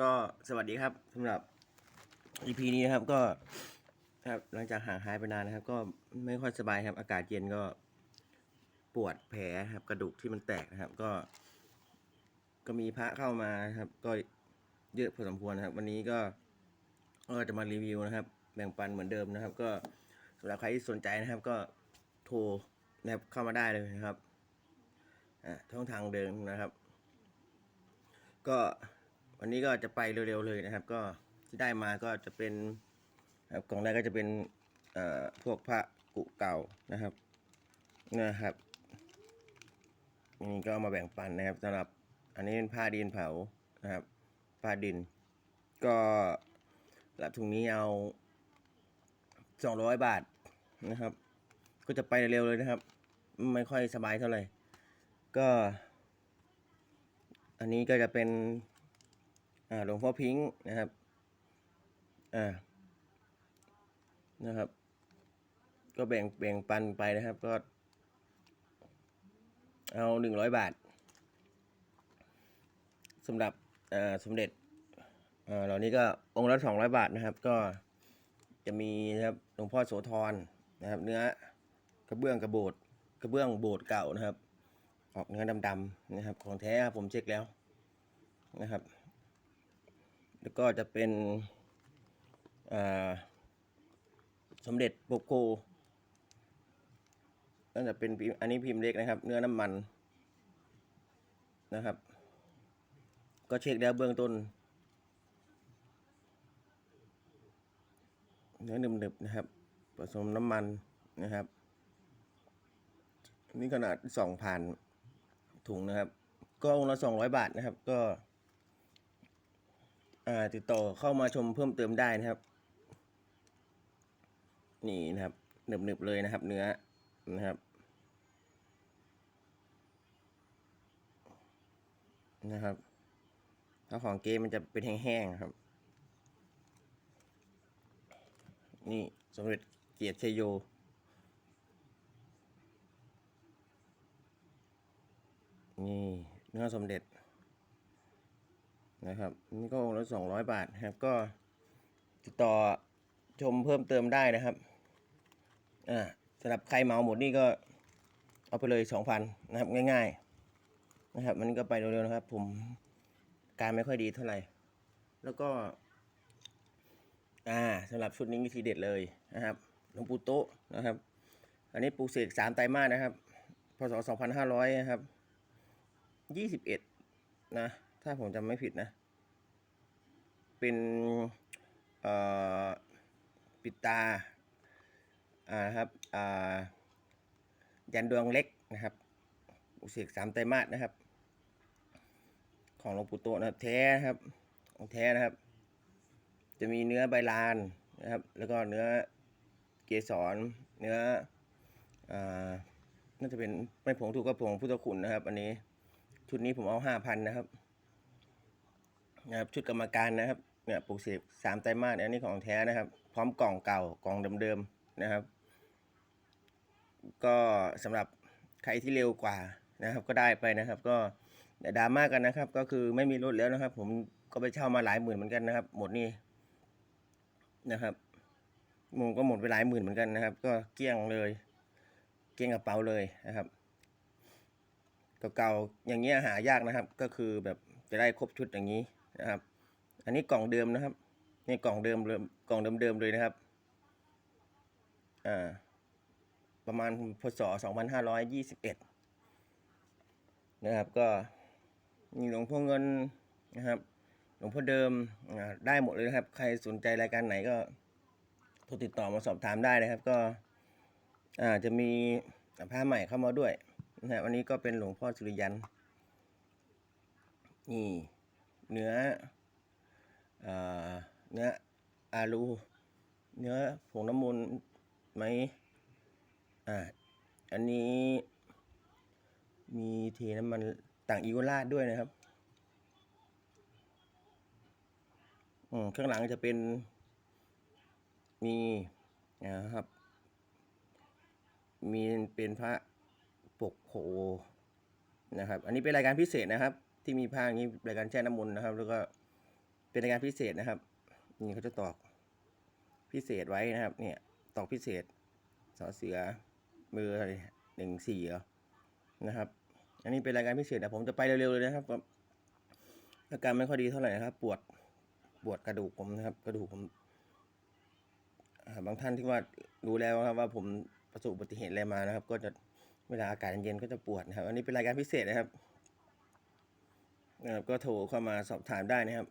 ก็สวัสดีครับสำหรับ EP นี้นะครับก็ครับหลังจากห่างหายไปนานนะครับ ก็ไม่ค่อยสบายครับ อากาศเย็นก็ปวดแผลครับ กระดูกที่มันแตกนะครับ ก็ ก็มีพระเข้ามาครับ ก็เยอะพอสมควรนะครับ วันนี้ก็ก็จะมารีวิวนะครับ แบ่งปันเหมือนเดิมนะครับ ก็สำหรับใครที่สนใจนะครับ ก็โทรนะครับเข้ามาได้เลยนะครับอ่าช่องทางเดิมนะครับ ก็ วันนี้ก็จะไปเร็วๆเลยนะครับ ก็ที่ได้มาก็จะเป็นครับกล่องแรกก็จะเป็นเอ่อพวกพระกุเก่านะครับนะครับนี่ก็มาแบ่งปันนะครับสำหรับอันนี้เป็นผ้าดินเผานะครับ ผ้าดิน ก็รับถุงนี้เอาสองร้อยบาทนะครับ ก็จะไปเร็วเลยนะครับ ไม่ค่อยสบายเท่าไหร่ก็ อันนี้ก็จะเป็น หลวงพ่อพิงค์นะครับอ่านะครับ ก็แบ่งแบ่งปันไปนะครับก็ เอาหนึ่งร้อยบาทสำหรับสมเด็จอ่าเหล่านี้ก็องค์ละสองร้อยบาทนะครับ ก็จะมีนะครับหลวงพ่อโสธรนะครับ เนื้อกระเบื้องกระโบดกระเบื้องโบสถ์เก่านะครับ ออกเนื้อดำๆนะครับ ของแท้ครับผมเช็คแล้วนะครับ แล้วก็จะเป็นสมเด็จโปโกก็จะเป็นพิมอันนี้พิมพ์เล็กนะครับ เนื้อน้ำมันนะครับ ก็เช็คแล้วเบื้องต้น เนื้อหนึบๆนะครับ ผสมน้ำมันนะครับนี่ขนาดสองพันถุงนะครับ ก็องละสองร้อยบาทนะครับ ก็ ติดต่อเข้ามาชมเพิ่มเติมได้นะครับ นี่นะครับหนึบๆเลยนะครับ เนื้อนะครับนะครับถ้าของเกมมันจะเป็นแห้งๆครับ นี่สมเด็จเกียรติชยโย นี่เนื้อสมเด็จ นะครับนี่ก็องค์ละสองร้อยบาทครับก็ติดต่อชมเพิ่มเติมได้นะครับอ่าสำหรับใครเหมาหมดนี่ก็เอาไปเลยสองพันนะครับง่ายๆนะครับมันก็ไปเร็วๆนะครับ ผมการไม่ค่อยดีเท่าไหร่ แล้วก็อ่าสำหรับชุดนี้มีทีเด็ดเลยนะครับหลวงปู่โตนะครับ อันนี้ปูเสกสามไตรมาสนะครับพศสองพันห้าร้อยนะครับยี่สิบเอ็ดนะ ถ้าผมจำไม่ผิดนะ เป็นปิดตาอ่าครับอ่ายันดวงเล็กนะครับ อุเสกสามไตรมาสนะครับ ของหลวงปู่โตนะครับแท้นะครับของแท้นะครับ จะมีเนื้อใบลานนะครับ แล้วก็เนื้อเกสรเนื้ออ่าน่าจะเป็นไม่ผงถูกกระผงพุทธคุณนะครับ อันนี้ชุดนี้ผมเอาห้าพันนะครับ นะครับชุดกรรมการนะครับเนี่ยปลูกเสกสามไตรมาสอันนี้ของแท้นะครับ พร้อมกล่องเก่ากล่องเดิมๆนะครับ ก็สำหรับใครที่เร็วกว่านะครับ ก็ได้ไปนะครับ ก็อย่าดราม่ากันนะครับ ก็คือไม่มีรถแล้วนะครับ ผมก็ไปเช่ามาหลายหมื่นเหมือนกันนะครับ หมดนี่นะครับผมก็หมดไปหลายหมื่นเหมือนกันนะครับ ก็เกลี้ยงเลย เกลี้ยงกระเป๋าเลยนะครับเก่าๆอย่างเงี้ยหายากนะครับ ก็คือแบบจะได้ครบชุดอย่างนี้ นะครับ อันนี้กล่องเดิมนะครับนี่กล่องเดิมเดิมกล่องเดิมๆเลยนะครับอ่าประมาณพศ2521 นะครับก็มีหลวงพ่อเงินนะครับ หลวงพ่อเดิมอ่าได้หมดเลยนะครับ ใครสนใจรายการไหนก็โทรติดต่อมาสอบถามได้นะครับ ก็อ่าจะมีผ้าใหม่เข้ามาด้วยนะฮะวันนี้ก็เป็นหลวงพ่อสุริยันนี่ เนื้อเนื้ออาลู เนื้อผงน้ำมูลไหมอ่าอันนี้มีเทน้ำมันต่างอีโกลาดด้วยนะครับอืมข้างหลังจะเป็นมีนะครับ มีเป็นพระปกโพนะครับ อันนี้เป็นรายการพิเศษนะครับ ที่มีผ้าอย่างนี้รายการแช่น้ำมนต์นะครับ แล้วก็เป็นรายการพิเศษนะครับ นี่เขาจะตอกพิเศษไว้นะครับ เนี่ยตอกพิเศษสอเสือมืออะไรหนึ่งสี่นะครับ อันนี้เป็นรายการพิเศษนะผมจะไปเร็วๆเลยนะครับอาการไม่ค่อยดีเท่าไหร่นะครับ ปวดปวดกระดูกผมนะครับ กระดูกผมบางท่านที่ว่ารู้แล้วครับว่าผมประสบอุบัติเหตุอะไรมานะครับ ก็จะเวลาอากาศเย็นก็จะปวดนะครับ อันนี้เป็นรายการพิเศษนะครับ นะครับก็โทรเข้ามาสอบถามได้นะครับ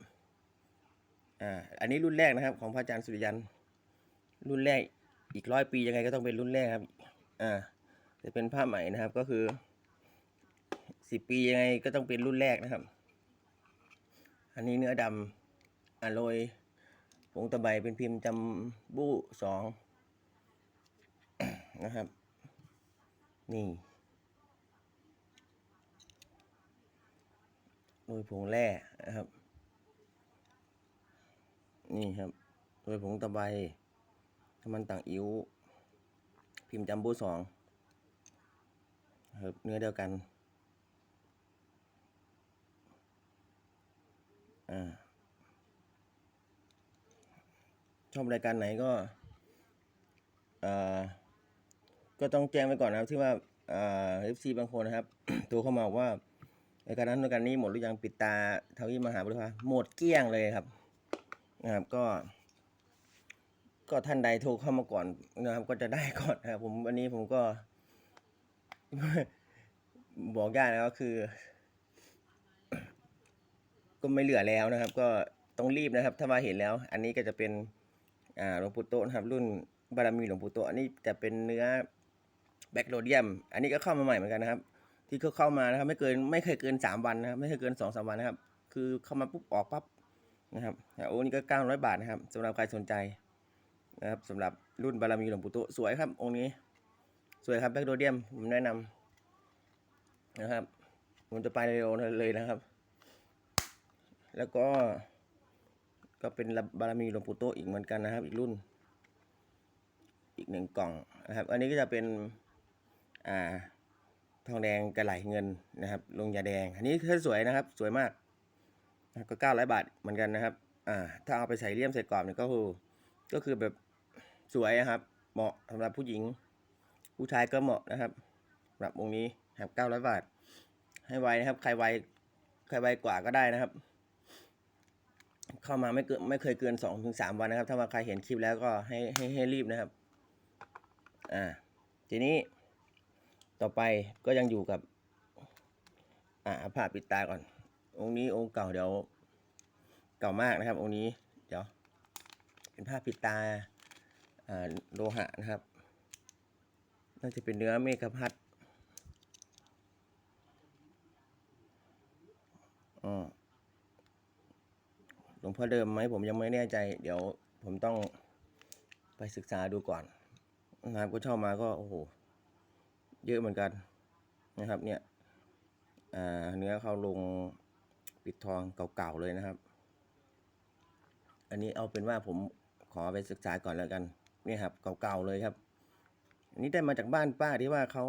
อ่าอันนี้รุ่นแรกนะครับ ของพระอาจารย์สุริยัน รุ่นแรกอีกร้อยปียังไงก็ต้องเป็นรุ่นแรกครับอ่าจะเป็นผ้าไหมนะครับก็คือสิบปียังไงก็ต้องเป็นรุ่นแรกนะครับ อันนี้เนื้อดำอโรยผงตะไบเป็นพิมพ์จำบู้สองนะครับ นี่ โรยผงแร่นะครับ นี่ครับโรยผงตะไบน้ำมันต่างอิ้ว พิมพ์จัมโบ้สองครับเนื้อเดียวกัน อ่า ชอบรายการไหนก็ อ่า ก็ต้องแจ้งไว้ก่อนนะครับที่ว่า อ่าเอฟซีบางคนนะครับโทรเข้ามาว่า รายการนั้นรายการนี้หมดหรือยังปิดตาเท่าที่มหาบุรุษหมดเกลี้ยงเลยครับนะครับก็ ก็ท่านใดโทรเข้ามาก่อนนะครับ ก็จะได้ก่อนนะครับ ผมวันนี้ผมก็ บอกยากแล้วก็คือ ก็ไม่เหลือแล้วนะครับ ก็ต้องรีบนะครับ ถ้ามาเห็นแล้ว อันนี้ก็จะเป็น อ่าหลวงปู่โตนะครับ รุ่นบารมีหลวงปู่โตอันนี้จะเป็นเนื้อแบคโรเดียม อันนี้ก็เข้ามาใหม่เหมือนกันนะครับ ที่เขาเข้ามานะครับ ไม่เกินไม่เคยเกินสามวันนะครับ ไม่เคยเกินสองสามวันนะครับ คือเข้ามาปุ๊บออกปั๊บนะครับโอ้นี่ก็เก้าร้อยบาทนะครับสำหรับใครสนใจนะครับสำหรับรุ่นบารมีหลวงปู่โตสวยครับ องค์นี้ สวยครับแบคโรเดียมผมแนะนำนะครับผมจะไปเร็วเลยนะครับ แล้วก็ ก็เป็นบารมีหลวงปู่โตอีกเหมือนกันนะครับ อีกรุ่น อีกหนึ่งกล่องนะครับ อันนี้ก็จะเป็น อ่า ทองแดงกระไหลเงินนะครับลงยาแดง อันนี้คือสวยนะครับ สวยมาก ก็เก้าร้อยบาทเหมือนกันนะครับ อ่า ถ้าเอาไปใส่เลี่ยมใส่กรอบเนี่ยก็คือก็คือแบบสวยนะครับ เหมาะสำหรับผู้หญิง ผู้ชายก็เหมาะนะครับสำหรับองค์นี้ครับเก้าร้อยบาท ให้ไวนะครับ ใครไวใครไวกว่าก็ได้นะครับ เข้ามาไม่เกินไม่เคยเกินสองถึงสามวันนะครับ ถ้าว่าใครเห็นคลิปแล้วก็ให้ให้ให้รีบนะครับ อ่า ทีนี้ ต่อไปก็ยังอยู่กับ อ่าผ้าปิดตาก่อน องค์นี้องค์เก่าเดี๋ยว เก่ามากนะครับ องค์นี้เดี๋ยว เป็นผ้าปิดตาอ่าโลหะนะครับ น่าจะเป็นเนื้อเมฆพัดอ๋อหลวงพ่อเดิมไหมผมยังไม่แน่ใจ เดี๋ยวผมต้องไปศึกษาดูก่อนนะครับก็เช่ามาก็โอ้โห เยอะเหมือนกันนะครับเนี่ยเนื้อเขาลงปิดทองเก่าๆเลยนะครับ อันนี้เอาเป็นว่าผมขอไปศึกษาก่อนแล้วกันนี่ครับเก่าๆเลยครับ อันนี้ได้มาจากบ้านป้าที่ว่าเขา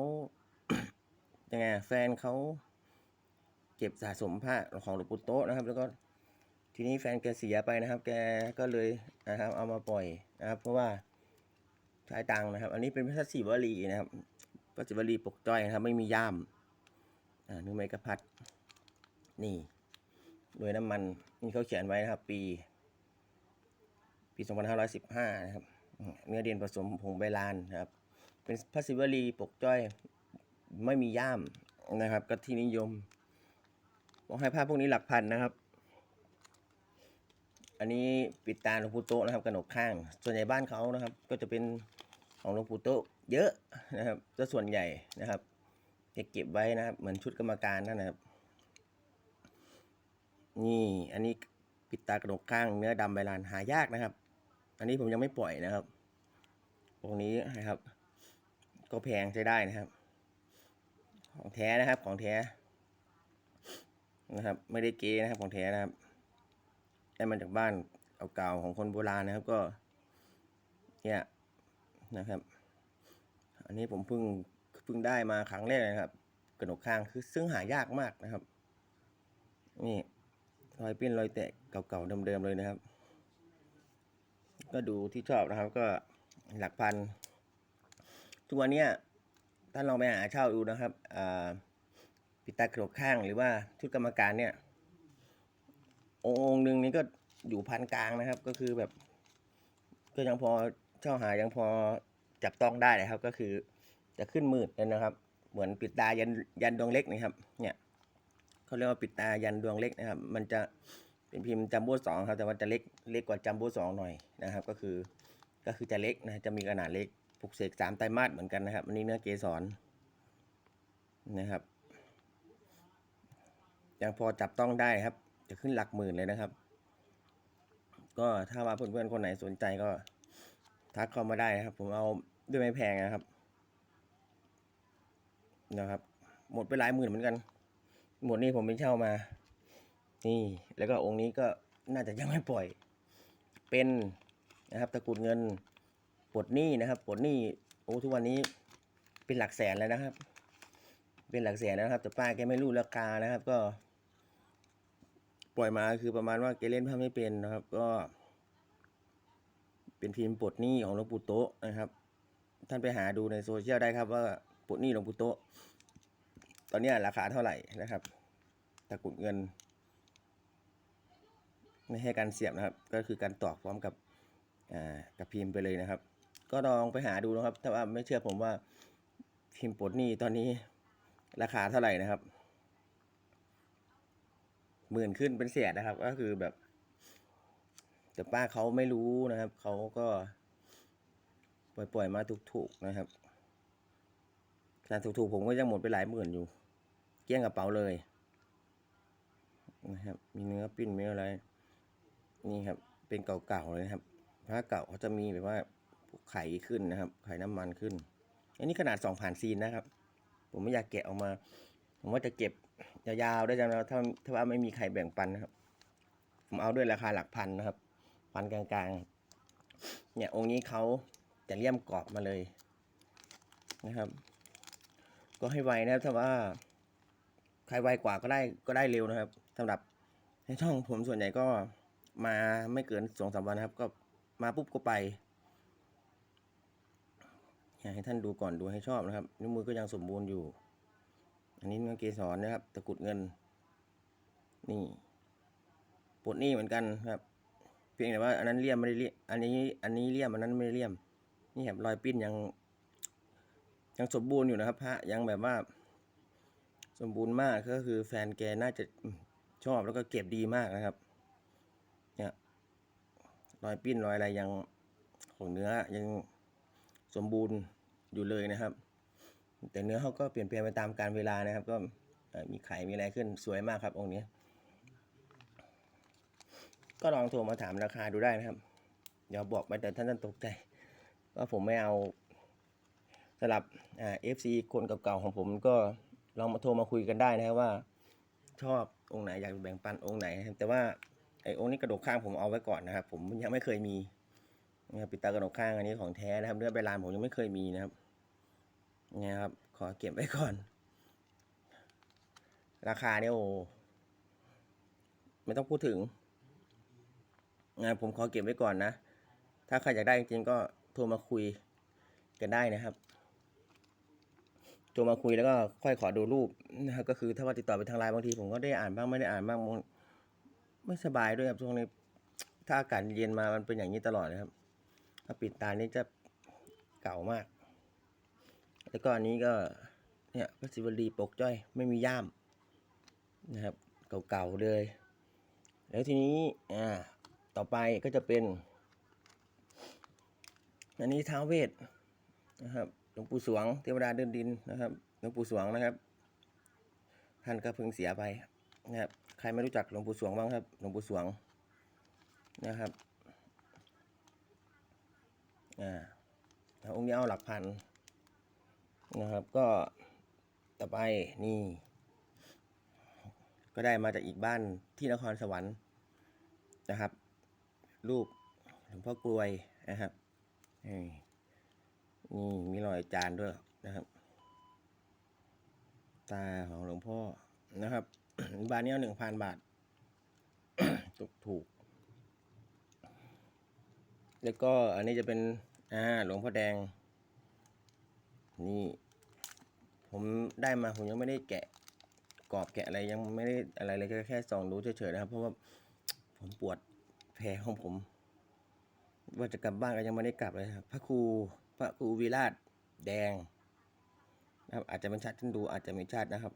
ยังไงแฟนเขาเก็บสะสมผ้าของหลวงปู่โต๊ะนะครับ แล้วก็ทีนี้แฟนแกเสียไปนะครับ แกก็เลยนะครับ เอามาปล่อยนะครับ เพราะว่าใช้ตังค์นะครับ อันนี้เป็นพระศิวลีนะครับ พระศิวลีปกจ้อยนะครับ ไม่มีย่ามอ่านื้อไมกระพัดนี่โดยน้ำมันนี่เขาเขียนไว้นะครับ ปี ปี 2515 นะครับเนื้อเดียนผสมผงใบลานนะครับ เป็นพระศิวลีปกจ้อยไม่มีย่ามนะครับ ก็ที่นิยมบอกให้ผ้าพพวกนี้หลักพันนะครับ อันนี้ปิดตาหลวงปู่โตนะครับกระหนกข้าง ส่วนใหญ่บ้านเขานะครับ ก็จะเป็น ของหลวงปู่โตะเยอะนะครับจะส่วนใหญ่นะครับจะเก็บไว้นะครับ เหมือนชุดกรรมการนั่นนะครับ นี่อันนี้ปิดตากระหนกข้างเนื้อดำใบลานหายากนะครับ อันนี้ผมยังไม่ปล่อยนะครับ ตรงนี้นะครับ ก็แพงใช้ได้นะครับ ของแท้นะครับของแท้นะครับ ไม่ได้เก๊นะครับของแท้นะครับได้มาจากบ้านเก่าๆของคนโบราณนะครับก็ เนี่ย นะครับ อันนี้ผมเพิ่งเพิ่งได้มาครั้งแรกนะครับ กระหนกข้างคือซึ่งหายากมากนะครับ นี่รอยปิ้นรอยแตกเก่าๆเดิมๆเลยนะครับ ก็ดูที่ชอบนะครับ ก็หลักพันทุกวันนี้ท่านลองไปหาเช่าดูนะครับปิตากระโดกข้างหรือว่าชุดกรรมการเนี่ย องค์หนึ่งนี้ก็อยู่พันกลางนะครับ ก็คือแบบ ก็ยังพอ เช่าหายังพอจับต้องได้นะครับ ก็คือจะขึ้นหมืดเลยนะครับ เหมือนปิดตายันยันดวงเล็กนะครับ เนี่ยเขาเรียกว่าปิดตายันดวงเล็กนะครับ มันจะเป็นพิมพ์จัมโบ้สองครับ แต่ว่าจะเล็กเล็กกว่าจัมโบ้สองหน่อยนะครับ ก็คือก็คือจะเล็กนะจะมีขนาดเล็กปลุกเสกสามไตรมาสเหมือนกันนะครับ อันนี้เนื้อเกสรนะครับ ยังพอจับต้องได้ครับ จะขึ้นหลักหมื่นเลยนะครับ ก็ถ้าว่าเพื่อนๆคนไหนสนใจก็ ทักเข้ามาได้นะครับ ผมเอาด้วยไม่แพงนะครับนะครับ หมดไปหลายหมื่นเหมือนกัน หมดนี่ผมไปเช่ามา นี่ แล้วก็องค์นี้ก็น่าจะยังไม่ปล่อย เป็นนะครับตะกรุดเงินปลดหนี้นะครับปลดหนี้โอ้ทุกวันนี้เป็นหลักแสนแล้วนะครับ เป็นหลักแสนนะครับ แต่ป้าแกไม่รู้ราคานะครับ ก็ ปล่อยมาคือประมาณว่าแกเล่นภาพไม่เป็นนะครับ ก็ เป็นพิมพ์ปลดหนี้ของหลวงปู่โตะนะครับ ท่านไปหาดูในโซเชียลได้ครับว่าปลดหนี้หลวงปู่โตะตอนนี้ราคาเท่าไหร่นะครับตะกุดเงิน ไม่ให้การเสียบนะครับ ก็คือการตอกพร้อมกับอ่ากับพิมพ์ไปเลยนะครับ ก็ลองไปหาดูนะครับ ถ้าว่าไม่เชื่อผมว่าพิมพ์ปลดหนี้ตอนนี้ราคาเท่าไหร่นะครับหมื่นขึ้นเป็นเสียนะครับ ก็คือแบบ แต่ป้าเขาไม่รู้นะครับ เขาก็ปล่อยๆมาถูกๆนะครับการถูกๆผมก็ยังหมดไปหลายหมื่นอยู่ เกลี้ยงกระเป๋าเลยนะครับ มีเนื้อปิ้นมีอะไร นี่ครับ เป็นเก่าๆเลยนะครับพระเก่าเขาจะมีแบบว่าไข่ขึ้นนะครับ ไข่น้ำมันขึ้น อันนี้ขนาดสองผ่านซีนนะครับ ผมไม่อยากแกะออกมา ผมว่าจะเก็บยาวๆได้จังนะถ้าถ้าว่าไม่มีใครแบ่งปันนะครับ ผมเอาด้วยราคาหลักพันนะครับ พันกลางๆ เนี่ยองค์นี้เขาจะเลี่ยมกรอบมาเลยนะครับ ก็ให้ไวนะครับถ้าว่า ใครไวกว่าก็ได้ก็ได้เร็วนะครับสำหรับในช่องผมส่วนใหญ่ก็มาไม่เกินสองสามวันนะครับ ก็มาปุ๊บก็ไปอยากให้ท่านดูก่อนดูให้ชอบนะครับ นิ้วมือก็ยังสมบูรณ์อยู่ อันนี้เนื้อเกสรนะครับ ตะกุดเงิน นี่ปลดนี่เหมือนกันครับ เพียงแต่ว่าอันนั้นเลี่ยมไม่ได้เลี่ยมอันนี้อันนี้เลี่ยมอันนั้นไม่ได้เลี่ยม นี่ครับรอยปิ้นยัง ยังสมบูรณ์อยู่นะครับพระยังแบบว่า สมบูรณ์มากก็คือแฟนแกน่าจะชอบแล้วก็เก็บดีมากนะครับ เนี่ยรอยปิ้นรอยอะไรยังของเนื้อยังสมบูรณ์อยู่เลยนะครับ แต่เนื้อเขาก็เปลี่ยนแปลงไปตามกาลเวลานะครับ ก็มีไข่มีอะไรขึ้นสวยมากครับองค์นี้ ก็ลองโทรมาถามราคาดูได้นะครับเดี๋ยวบอกไปแต่ท่านจะตกใจว่าผมไม่เอาสำหรับอ่าเอฟซีคนเก่าๆของผมก็ลองมาโทรมาคุยกันได้นะครับว่า ชอบองค์ไหนอยากแบ่งปันองค์ไหน แต่ว่าไอ้องค์นี้กระดกข้างผมเอาไว้ก่อนนะครับ ผมยังไม่เคยมีนะครับปิดตากระดกข้างอันนี้ของแท้นะครับเนื้อใบลานผมยังไม่เคยมีนะครับเนี่ยครับ ขอเก็บไว้ก่อน ราคาเนี่ยโอ้ไม่ต้องพูดถึง นผมขอเก็บไว้ก่อนนะ ถ้าใครอยากได้จริงๆก็โทรมาคุยกันได้นะครับ โทรมาคุยแล้วก็ค่อยขอดูรูปนะครับก็คือถ้าว่าติดต่อไปทางไลน์บางทีผมก็ได้อ่านบ้างไม่ได้อ่านบ้างบางไม่สบายด้วยครับช่วงนี้ถ้าอากาศเย็นมามันเป็นอย่างนี้ตลอดนะครับ ถ้าปิดตานี่จะเก่ามาก แล้วก็อันนี้ก็เนี่ยพระศิวลีปกจ้อยไม่มีย่ามนะครับ เก่าๆเลย แล้วทีนี้อ่า ต่อไปก็จะเป็น อันนี้ท้าวเวทนะครับหลวงปู่สวงเทวดาเดินดินนะครับหลวงปู่สวงนะครับ ท่านก็เพิ่งเสียไปนะครับ ใครไม่รู้จักหลวงปู่สวงบ้างครับหลวงปู่สวงนะครับอ่าองค์นี้เอาหลักพันนะครับ ก็ต่อไปนี่ ก็ได้มาจากอีกบ้านที่นครสวรรค์นะครับ รูปหลวงพ่อกลวยนะครับนี่มีรอยจานด้วยนะครับ ตาของหลวงพ่อนะครับ บานนี้เอาหนึ่งพันบาทถูกถูก แล้วก็อันนี้จะเป็นอ่าหลวงพ่อแดง นี่ ผมได้มาผมยังไม่ได้แกะกรอบแกะอะไรยังไม่ได้อะไรเลยก็แค่ส่องดูเฉยๆนะครับ เพราะว่าผมปวด แผลของผม ว่าจะกลับบ้านก็ยังไม่ได้กลับเลยครับ พระครูพระครูวิราชแดงนะครับ อาจจะเป็นชาติท่านดูอาจจะไม่ชาตินะครับ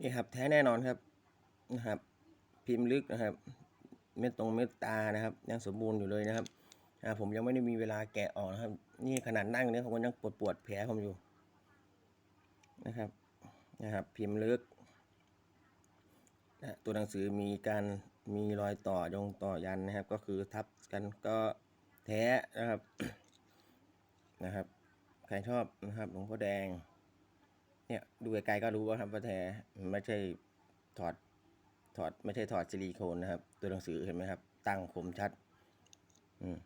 นี่ครับ แท้แน่นอนครับนะครับ พิมพ์ลึกนะครับ เม็ดตรงเม็ดตานะครับ ยังสมบูรณ์อยู่เลยนะครับผมยังไม่ได้มีเวลาแกะออกนะครับ นี่ขนาดนั่งเนี่ยผมก็ยังปวดปวดแผลผมอยู่นะครับนะครับ พิมพ์ลึกนะตัวหนังสือมีการ มีรอยต่อยงต่อยันนะครับ ก็คือทับกันก็แท้นะครับนะครับ ใครชอบนะครับหลวงพ่อแดง เนี่ยดูไกลๆก็รู้ว่าครับว่าแท้ไม่ใช่ถอดถอดไม่ใช่ถอดซิลิโคนนะครับ ตัวหนังสือเห็นไหมครับ ตั้งคมชัด อืม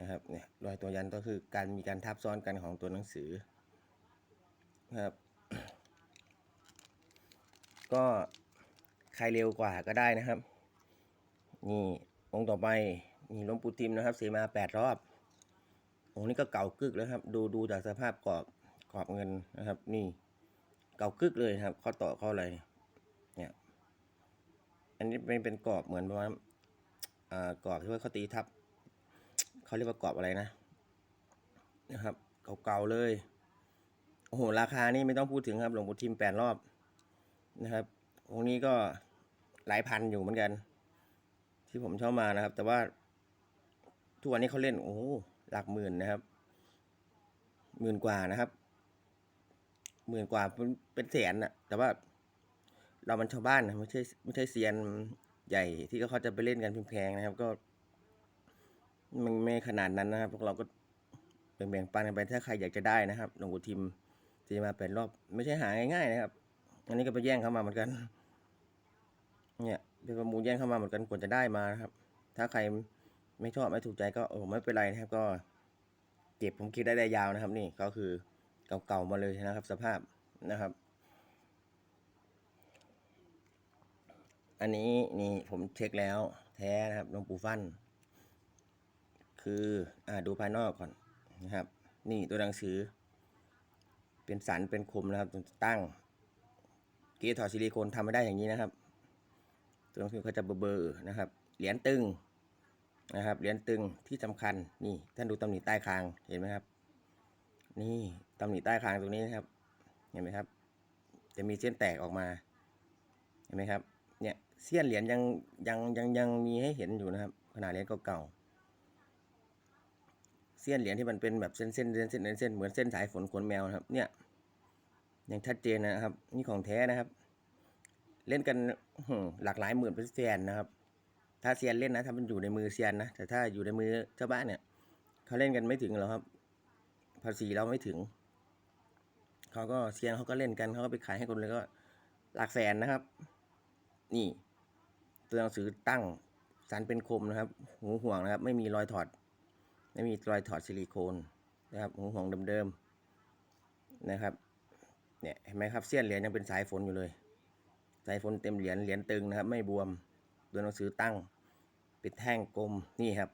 นะครับเนี่ยรอยตัวยันก็คือการมีการทับซ้อนกันของตัวหนังสือนะครับ ก็ รเร็วกว่าก็ได้นะครับ นี่องค์ต่อไปนี่หลวงปู่ทิมนะครับเสมาแปดรอบองค์นี้ก็เก่ากึกแล้วครับ ดูดูจากสภาพกรอบกรอบเงินนะครับ นี่เก่ากึกเลยครับ ข้อต่อข้ออะไรเนี่ย อันนี้เป็นเป็นกรอบเหมือนประมาณอ่ากรอบที่ว่าเขาตีทับเขาเรียกว่ากรอบอะไรนะนะครับเก่าๆเลย โอ้โห ราคานี่ไม่ต้องพูดถึงครับ หลวงปู่ทิมแปดรอบนะครับองค์นี้ก็ หลายพันอยู่เหมือนกัน ที่ผมชอบมานะครับ แต่ว่าทุกวันนี้เขาเล่นโอ้หลักหมื่นนะครับหมื่นกว่านะครับหมื่นกว่าเป็นเป็นแสนนะแต่ว่าเรามันชาวบ้านนะไม่ใช่ไม่ใช่เซียนใหญ่ที่เขาจะไปเล่นกันแพงๆนะครับ ก็มันไม่ขนาดนั้นนะครับ พวกเราก็แบ่งๆปันกันไปถ้าใครอยากจะได้นะครับหลวงปู่ทิมที่มาเป็นรอบ ไม่ใช่หาง่ายๆนะครับ อันนี้ก็ไปแย่งเข้ามาเหมือนกัน เนี่ยเป็นประมูลแย่งเข้ามาเหมือนกันกว่าจะได้มานะครับ ถ้าใครไม่ชอบไม่ถูกใจก็โอ้ไม่เป็นไรนะครับ ก็เก็บผมคิดได้ได้ยาวนะครับ นี่ก็คือเก่าๆมาเลยนะครับ สภาพนะครับ อันนี้นี่ผมเช็คแล้ว แท้นะครับหลวงปู่ฟัน คืออ่าดูภายนอกก่อนนะครับ นี่ตัวหนังสือ เป็นสันเป็นคมนะครับตั้งเกสถอดซิลิโคนทำไม่ได้อย่างนี้นะครับ ตัวหนังสือเขาจะเบลอๆนะครับ เหรียญตึงนะครับ เหรียญตึงที่สำคัญนี่ท่านดูตำหนิใต้คางเห็นไหมครับ นี่ตำหนิใต้คางตรงนี้นะครับ เห็นไหมครับ จะมีเส้นแตกออกมา เห็นไหมครับ เนี่ยเสี้ยนเหรียญยังยังยังยังมีให้เห็นอยู่นะครับ ขนาดเหรียญเก่าเส้นเหรียญที่มันเป็นแบบเส้นเส้นเส้นเส้นเส้นเส้นเหมือนเส้นสายฝนขนแมวนะครับ เนี่ยยังชัดเจนนะครับ นี่ของแท้นะครับ เล่นกันหลากหลายหมื่นเป็นแสนนะครับ ถ้าเซียนเล่นนะถ้ามันอยู่ในมือเซียนนะแต่ถ้าอยู่ในมือชาวบ้านเนี่ยเขาเล่นกันไม่ถึงหรอกครับ ภาษีเราไม่ถึงเขาก็เซียนเขาก็เล่นกันเขาก็ไปขายให้คนเลยก็หลักแสนนะครับ นี่ ตัวหนังสือตั้งสันเป็นคมนะครับ หูห่วงนะครับ ไม่มีรอยถอด ไม่มีรอยถอดซิลิโคนนะครับ หูห่วงเดิมๆนะครับ เนี่ยเห็นไหมครับเสี้ยนเหรียญยังเป็นสายฝนอยู่เลย สายฝนเต็มเหรียญเหรียญตึงนะครับ ไม่บวมตัวหนังสือตั้งเป็นแท่งกลมนี่ครับ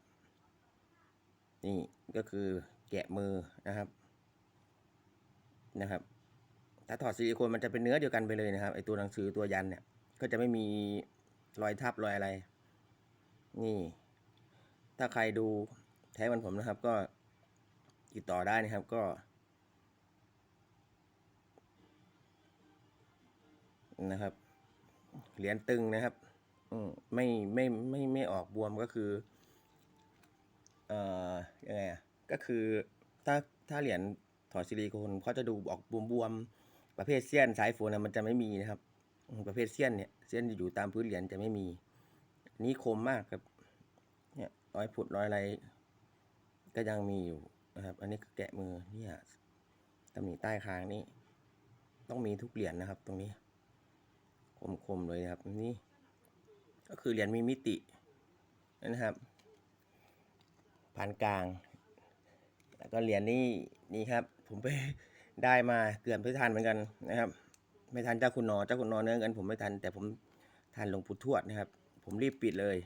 นี่ก็คือแกะมือนะครับนะครับ ถ้าถอดซิลิโคนมันจะเป็นเนื้อเดียวกันไปเลยนะครับไอตัวหนังสือตัวยันเนี่ย ก็จะไม่มีรอยทับรอยอะไร นี่ ถ้าใครดูแท้เหมันผมนะครับ ก็ติดต่อได้นะครับก็นะครับ เหรียญตึงนะครับ อืมไม่ไม่ไม่ไม่ออกบวมก็คือ เอ่อยังไงอะก็คือถ้าถ้าเหรียญถอดซิลิโคนเขาจะดูออกบวมๆประเภทเสี้ยนสายฝนนะมันจะไม่มีนะครับ ประเภทเสี้ยนเนี่ยเสี้ยนอยู่ตามพื้นเหรียญจะไม่มี นี่คมมากครับ เนี่ยร้อยผุดร้อยอะไรก็ยังมีอยู่นะครับ อันนี้คือแกะมือเนี่ยตำหนิใต้คางนี่ต้องมีทุกเหรียญนะครับ ตรงนี้ คมๆเลยนะครับนี่ก็คือเหรียญมีมิตินะครับผ่านกลาง แล้วก็เหรียญนี่นี่ครับ ผมไปได้มาเกือบไม่ทันเหมือนกันนะครับ ไม่ทันเจ้าคุณนอเจ้าคุณนอเนื้อเงินผมไม่ทัน แต่ผมทันหลวงปู่ทวดนะครับ ผมรีบปิดเลย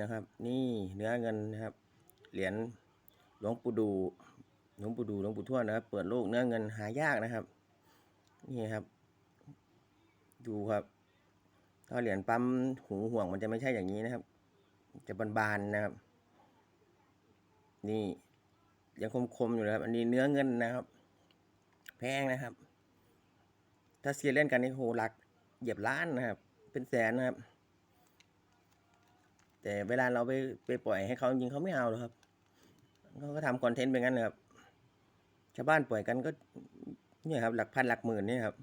นะครับ นี่เนื้อเงินนะครับเหรียญหลวงปู่ดูหลวงปู่ดูหลวงปู่ทวดนะครับ เปิดโลกเนื้อเงินหายากนะครับ นี่ครับ ดูครับถ้าเหรียญปั๊มหูห่วงมันจะไม่ใช่อย่างนี้นะครับ จะบานๆนะครับ นี่ยังคมๆอยู่นะครับอันนี้เนื้อเงินนะครับ แพงนะครับ ถ้าเซียเล่นกันนี่โหหลักเหยียบล้านนะครับ เป็นแสนนะครับ แต่เวลาเราไปไปปล่อยให้เขาจริงเขาไม่เอาหรอกครับเขาก็ทำคอนเทนต์ไปงั้นนะครับชาวบ้านปล่อยกันก็เนี่ยครับ หลักพันหลักหมื่นเนี่ยครับ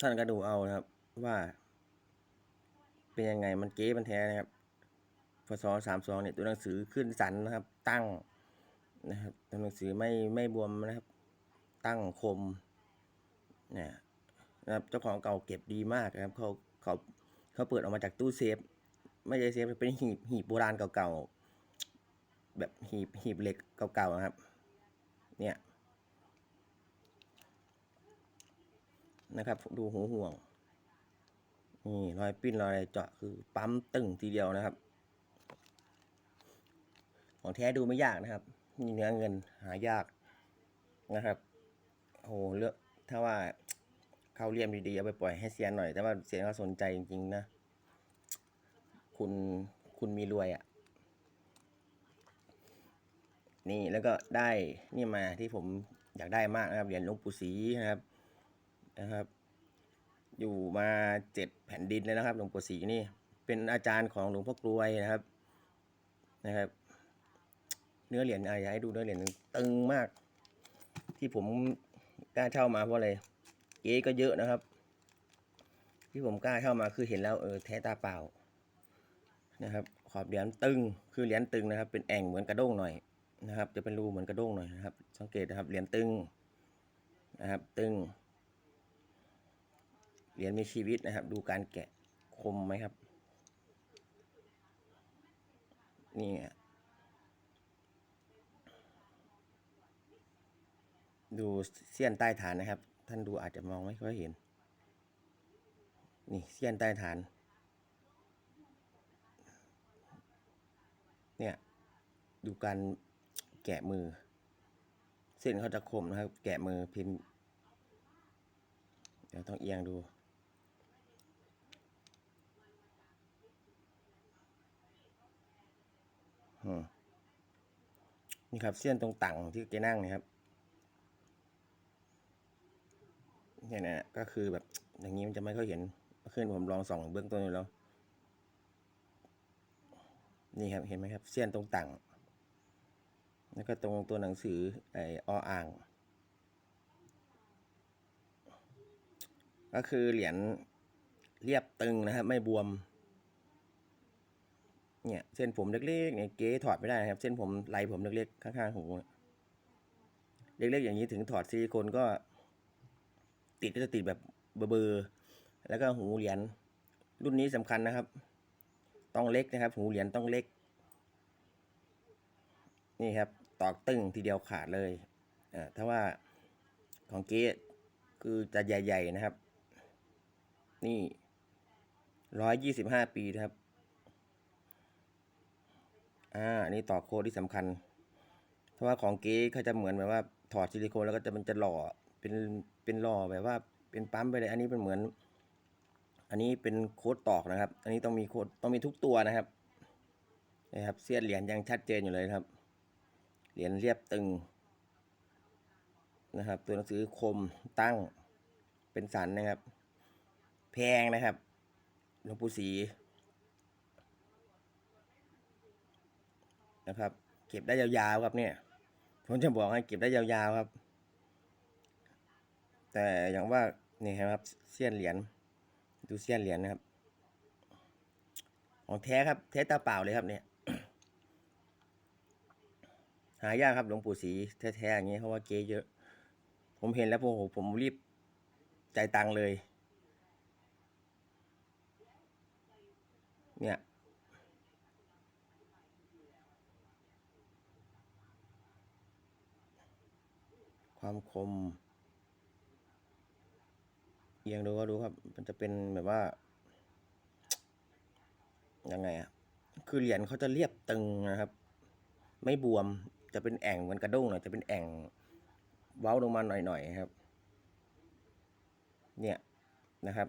ท่านก็ดูเอานะครับ ว่า เป็นยังไงมันเก๊มันแท้นะครับพศสามสองเนี่ยตัวหนังสือขึ้นสันนะครับ ตั้งนะครับตัวหนังสือไม่ไม่บวมนะครับ ตั้งคมเนี่ยนะครับเจ้าของเก่าเก็บดีมากนะครับเขาเขาเขาเปิดออกมาจากตู้เซฟ ไม่ใช่เซฟเป็นหีบหีบโบราณเก่าๆแบบหีบหีบเหล็กเก่าๆนะครับ เนี่ย นะครับ ดูหูห่วงนี่รอยปิ้นรอยอะไรเจาะคือปั๊มตึงทีเดียวนะครับ ของแท้ดูไม่ยากนะครับนี่เนื้อเงินหายากนะครับโอ้โหเลือกถ้าว่าเข้าเรียมดีๆเอาไปปล่อยให้เซียนหน่อย แต่ว่าเซียนเขาสนใจจริงๆนะ คุณคุณมีรวยอะ่ะ นี่แล้วก็ได้นี่มาที่ผมอยากได้มากนะครับเหรียญหลวงปู่ศรีนะครับ นะครับ อยู่มาเจ็ดแผ่นดินเลยนะครับ หลวงปู่ศรีนี่ เป็นอาจารย์ของหลวงพ่อกลวยนะครับนะครับ เนื้อเหรียญอะอยากให้ดูเนื้อเหรียญตึงมาก ที่ผมกล้าเช่ามาเพราะอะไรเก๊ก็เยอะนะครับ ที่ผมกล้าเช่ามาคือเห็นแล้วเออแท้ตาเปล่านะครับ ขอบเหรียญตึงคือเหรียญตึงนะครับ เป็นแอ่งเหมือนกระด้งหน่อยนะครับ จะเป็นรูเหมือนกระด้งหน่อยนะครับ สังเกตนะครับเหรียญตึงนะครับ ตึง เหรียญมีชีวิตนะครับ ดูการแกะคมไหมครับ นี่ดูเสี้ยนใต้ฐานนะครับ ท่านดูอาจจะมองไม่ค่อยเห็น นี่เสี้ยนใต้ฐาน เนี่ย ดูการแกะมือ เส้นเขาจะคมนะครับ แกะมือพิมพ์ เดี๋ยวต้องเอียงดู อืม นี่ครับเส้นตรงต่างที่แกนั่งนะครับเนี่ยนะก็คือแบบอย่างนี้มันจะไม่ค่อยเห็นเมื่อคืนผมลองส่องเบื้องต้นแล้ว นี่ครับเห็นไหมครับเส้นตรงต่างแล้วก็ตรงตัวหนังสือไอออ่าง ก็คือเหรียญเรียบตึงนะครับ ไม่บวม เนี่ยเส้นผมเล็กๆเนี่ยเก๊ถอดไม่ได้นะครับ เส้นผมไหลผมเล็กๆข้างๆหูเล็กๆอย่างนี้ถึงถอดซิลิโคนก็ ติดก็จะติดแบบเบอร์แล้วก็หูเหรียญรุ่นนี้สำคัญนะครับ ต้องเล็กนะครับ หูเหรียญต้องเล็ก นี่ครับ ตอกตึงทีเดียวขาดเลยอ่าถ้าว่าของเก๊คือจะใหญ่ ๆ นะครับ นี่ร้อยยี่สิบห้าปีนะครับ อ่านี่ต่อโค้ดที่สำคัญ เพราะว่าของเก๊เขาจะเหมือนแบบว่า ถอดซิลิโคนแล้วก็จะมันจะหล่อเป็นเป็นหล่อแบบว่าเป็นปั๊มไปเลย อันนี้เป็นเหมือน อันนี้เป็นโค้ดตอกนะครับ อันนี้ต้องมีโค้ดต้องมีทุกตัวนะครับนะครับเสี้ยนเหรียญยังชัดเจนอยู่เลยครับ เหรียญเรียบตึงนะครับ ตัวหนังสือคมตั้งเป็นสันนะครับ แพงนะครับหลวงปู่ศรี นะครับ เก็บได้ยาวๆครับเนี่ยผมจะบอกให้เก็บได้ยาวๆครับ แต่อย่างว่านี่ครับเสี้ยนเหรียญดูเสี้ยนเหรียญนะครับ ของแท้ครับ แท้ตาเปล่าเลยครับเนี่ยหายากครับหลวงปู่ศรีแท้ๆอย่างนี้เพราะว่าเก๊เยอะ ผมเห็นแล้วโอ้โหผมรีบใจายตังค์เลย เนี่ย ความคม เอียงดูก็ดูครับ มันจะเป็นแบบว่า ยังไงอะคือเหรียญเขาจะเรียบตึงนะครับ ไม่บวม จะเป็นแอ่งเหมือนกระด้งหน่อย จะเป็นแอ่ง เว้าลงมาหน่อยๆครับ เนี่ยนะครับ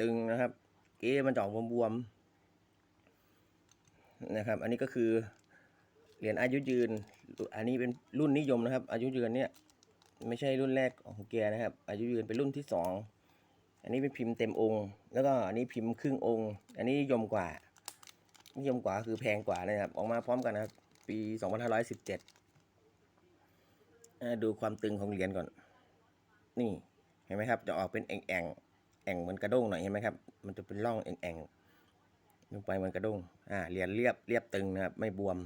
ตึงนะครับเก๊มันจะออกบวมๆนะครับ อันนี้ก็คือเหรียญอายุยืน อันนี้เป็นรุ่นนิยมนะครับ อายุยืนเนี่ย ไม่ใช่รุ่นแรกของแกนะครับ อายุยืนเป็นรุ่นที่สองอันนี้เป็นพิมพ์เต็มองค์ แล้วก็อันนี้พิมพ์ครึ่งองค์ อันนี้นิยมกว่า นิยมกว่าคือแพงกว่านะครับ ออกมาพร้อมกันนะครับ ปี 2517อ่าดูความตึงของเหรียญก่อน นี่เห็นไหมครับ จะออกเป็นแอ่งแอ่งแอ่งเหมือนกระด้งหน่อยเห็นไหมครับ มันจะเป็นร่องแอ่งแอ่งลงไปเหมือนกระด้ง อ่าเหรียญเรียบเรียบตึงนะครับ ไม่บวม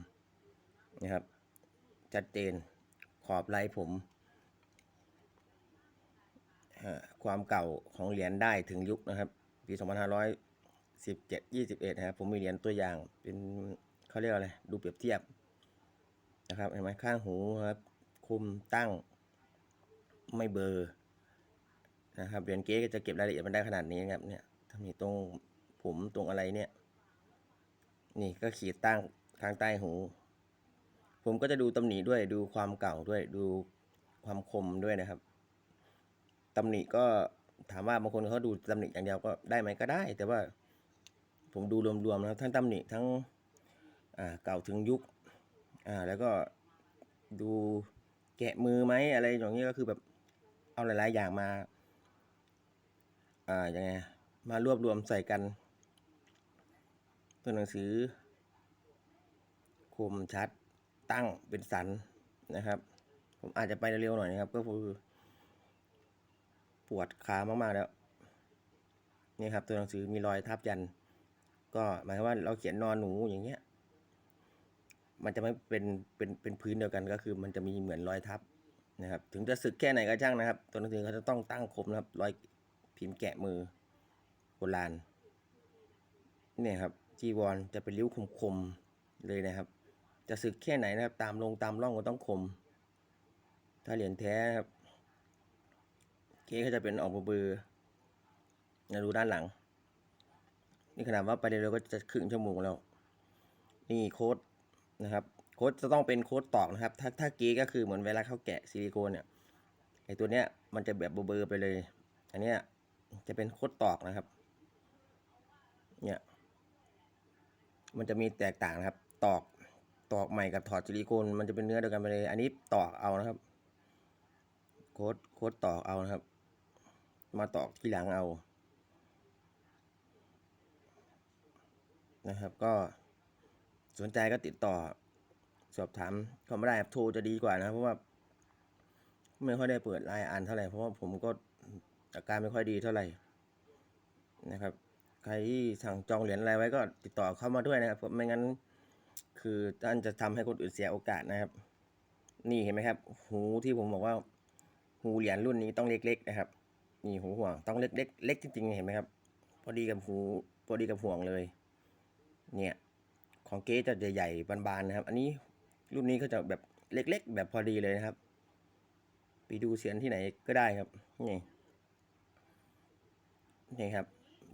นะครับ ชัดเจนขอบลายผม ความเก่าของเหรียญได้ถึงยุคนะครับ ปี 2517 21นะครับผมมีเหรียญตัวอย่างเป็นเขาเรียกว่าอะไรดูเปรียบเทียบนะครับเห็นไหมข้างหูครับ คุมตั้งไม่เบอร์นะครับเหรียญเก๊ก็จะเก็บรายละเอียดมันได้ขนาดนี้นะครับเนี่ยถ้ามีตรงผมตรงอะไรเนี่ย นี่ก็ขีดตั้งข้างใต้หู ผมก็จะดูตำหนิด้วยดูความเก่าด้วยดูความคมด้วยนะครับ ตำหนิก็ถามว่าบางคนเขาดูตำหนิอย่างเดียวก็ได้ไหมก็ได้ แต่ว่าผมดูรวมๆนะครับทั้งตำหนิทั้งอ่าเก่าถึงยุคอ่าแล้วก็ดูแกะมือไหมอะไรอย่างเงี้ยก็คือแบบเอาหลายๆอย่างมาอ่ายังไงมารวบรวมใส่กัน ตัวหนังสือคมชัดตั้งเป็นสันนะครับ ผมอาจจะไปเร็วๆหน่อยนะครับ ก็คือ วดขามากๆแล้วนี่ครับ ตัวหนังสือมีรอยทับยัน ก็หมายความว่าเราเขียนนอนหนูอย่างเงี้ย มันจะไม่เป็นเป็นเป็นพื้นเดียวกันก็คือ มันจะมีเหมือนรอยทับนะครับ ถึงจะสึกแค่ไหนก็ช่างนะครับ ตัวหนังสือเขาจะต้องตั้งคมนะครับ รอยพิมพ์แกะมือโบราณเนี่ยครับจีวรจะเป็นริ้วคมๆเลยนะครับ จะสึกแค่ไหนนะครับ ตามลงตามร่องก็ต้องคม ถ้าเหรียญแท้ครับ เก๊ก็จะเป็นออกเบอร์นะดูด้านหลัง นี่ขนาดว่าไปเร็วๆก็จะครึ่งชั่วโมงแล้ว นี่โค้ดนะครับโค้ดจะต้องเป็นโค้ดตอกนะครับ ถ้าถ้าเก๊ก็คือเหมือนเวลาเขาแกะซิลิโคนเนี่ยไอตัวเนี้ยมันจะแบบเบอร์ๆไปเลย อันเนี้ยจะเป็นโค้ดตอกนะครับ เนี่ย มันจะมีแตกต่างนะครับ ตอกตอกใหม่กับถอดซิลิโคนมันจะเป็นเนื้อเดียวกันไปเลย อันนี้ตอกเอานะครับ โค้ดโค้ดตอกเอานะครับ มาตอกที่หลังเอา นะครับ ก็สนใจก็ติดต่อ สอบถามเขาไม่ได้โทรจะดีกว่านะ เพราะว่า ไม่ค่อยได้เปิดไลน์อ่านเท่าไหร่เพราะว่าผมก็อาการไม่ค่อยดีเท่าไหร่นะครับ ใครที่สั่งจองเหรียญอะไรไว้ก็ติดต่อเข้ามาด้วยนะครับเพราะไม่งั้น คือท่านจะทำให้คนอื่นเสียโอกาสนะครับ นี่เห็นไหมครับ หูที่ผมบอกว่า หูเหรียญรุ่นนี้ต้องเล็ก ๆ นะครับ นี่หูห่วงต้องเล็กๆเล็กจริงๆเห็นไหมครับ พอดีกับหูพอดีกับห่วงเลย เนี่ย ของเก๊จะใหญ่ๆบานๆนะครับ อันนี้รุ่นนี้เขาจะแบบเล็ก ๆ แบบพอดีเลยนะครับ ไปดูเสียนที่ไหนก็ได้ครับนี่นี่ครับ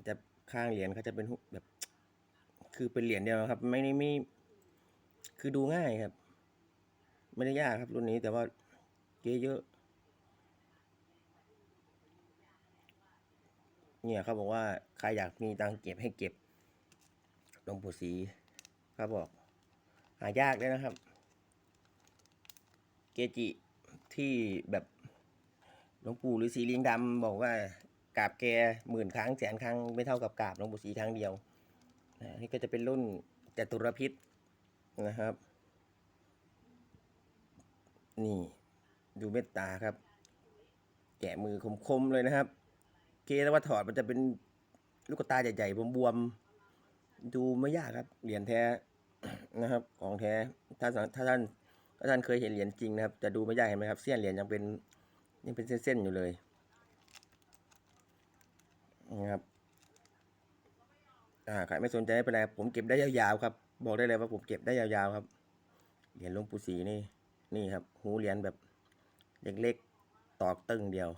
จะข้างเหรียญเขาจะเป็นแบบ คือเป็นเหรียญเดียวครับ ไม่ได้ไม่คือดูง่ายครับ ไม่ได้ยากครับรุ่นนี้แต่ว่าเก๊เยอะ เนี่ยเขาบอกว่าใครอยากมีตังเก็บให้เก็บหลวงปู่ศรีเขาบอก หายากเลยนะครับ เกจิที่แบบหลวงปู่หรือสีลิงดำบอกว่ากราบแกหมื่นครั้งแสนครั้งไม่เท่ากับกราบหลวงปู่ศรีครั้งเดียวนะนี่ก็จะเป็นรุ่นจตุรพิษนะครับ นี่ดูเมตตาครับ แกะมือคมๆเลยนะครับ เคแล้วว่าถอดมันจะเป็นลูกตาใหญ่ๆบวมๆดูไม่ยากครับ เหรียญแท้นะครับ ของแท้ถ้าถ้าท่านถ้าท่านเคยเห็นเหรียญจริงนะครับ จะดูไม่ยากเห็นไหมครับ เส้นเหรียญยังเป็นยังเป็นเส้นๆอยู่เลยนะครับอ่าใครไม่สนใจไม่เป็นไรผมเก็บได้ยาวๆครับ บอกได้เลยว่าผมเก็บได้ยาวๆครับ เหรียญหลวงปู่ศรีนี่ นี่ครับ หูเหรียญแบบเล็กๆตอกตึ้งเดียว